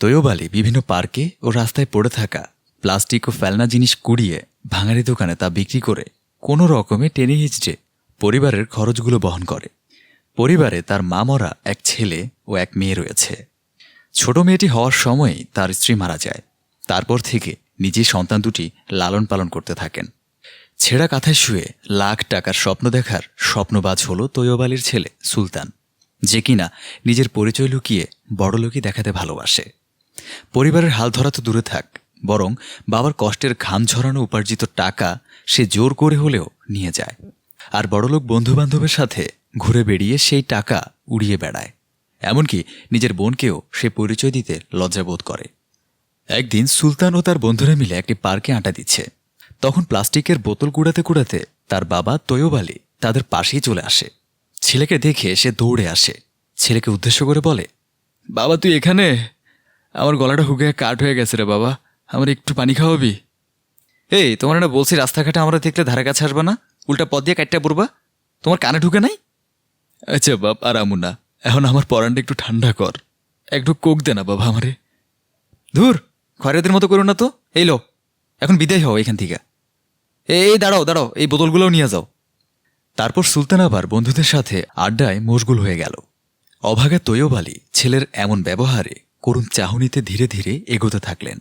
তৈয়ব আলী বিভিন্ন পার্কে ও রাস্তায় পড়ে থাকা প্লাস্টিক ও ফেলনা জিনিস কুড়িয়ে ভাঙারি দোকানে তা বিক্রি করে কোনো রকমে টেনে হিচড়ে পরিবারের খরচগুলো বহন করে। পরিবারে তার মা মরা এক ছেলে ও এক মেয়ে রয়েছে। ছোট মেয়েটি হওয়ার সময়ই তার স্ত্রী মারা যায়। তারপর থেকে নিজে সন্তান দুটি লালন পালন করতে থাকেন। ছেঁড়া কাঁথায় শুয়ে লাখ টাকার স্বপ্ন দেখার স্বপ্নবাজ হল তৈয়ব আলীর ছেলে সুলতান, যে কিনা নিজের পরিচয় লুকিয়ে বড়লোকই দেখাতে ভালোবাসে। পরিবারের হাল ধরা তো দূরে থাক, বরং বাবার কষ্টের ঘাম ঝরানো উপার্জিত টাকা সে জোর করে হলেও নিয়ে যায়। আর বড়লোক বন্ধুবান্ধবের সাথে ঘুরে বেড়িয়ে সেই টাকা উড়িয়ে বেড়ায়। এমনকি নিজের বোনকেও সে পরিচয় দিতে লজ্জাবোধ করে। একদিন সুলতান ও তার বন্ধুরা মিলে একটি পার্কে আটা দিচ্ছে। তখন প্লাস্টিকের বোতল কুড়াতে কুড়াতে তার বাবা তৈয়ব আলী তাদের পাশেই চলে আসে। ছেলেকে দেখে সে দৌড়ে আসে। ছেলেকে উদ্দেশ্য করে বলে, বাবা, তুই এখানে? আমার গলাটা হুকে কাঠ হয়ে গেছে রে বাবা। আমার একটু পানি খাওয়াবি? এই, তোমার না বলছি রাস্তাঘাটে আমরা দেখলে ধারে কাছে আসবা না? উল্টা পথ দিয়ে কাটটা পড়বা। তোমার কানে ঢুকে নাই? আচ্ছা বাপ, আর আমু না। এখন আমার পরানটা একটু ঠান্ডা কর। একটু কোক দে না বাবা আমারে। ধুর, খয়রাতের মতো করো না তো। এই লো, এখন বিদায় হও এখান থেকে। এই, দাঁড়াও দাঁড়াও, এই বোতলগুলোও নিয়ে যাও। তারপর সুলতান আবার বন্ধুদের সাথে আড্ডায় মশগুল হয়ে গেল। অভাগা তৈয়ব আলী, ছেলের এমন ব্যবহারে করুণ চাহনিতে ধীরে ধীরে এগোতে থাকলেন।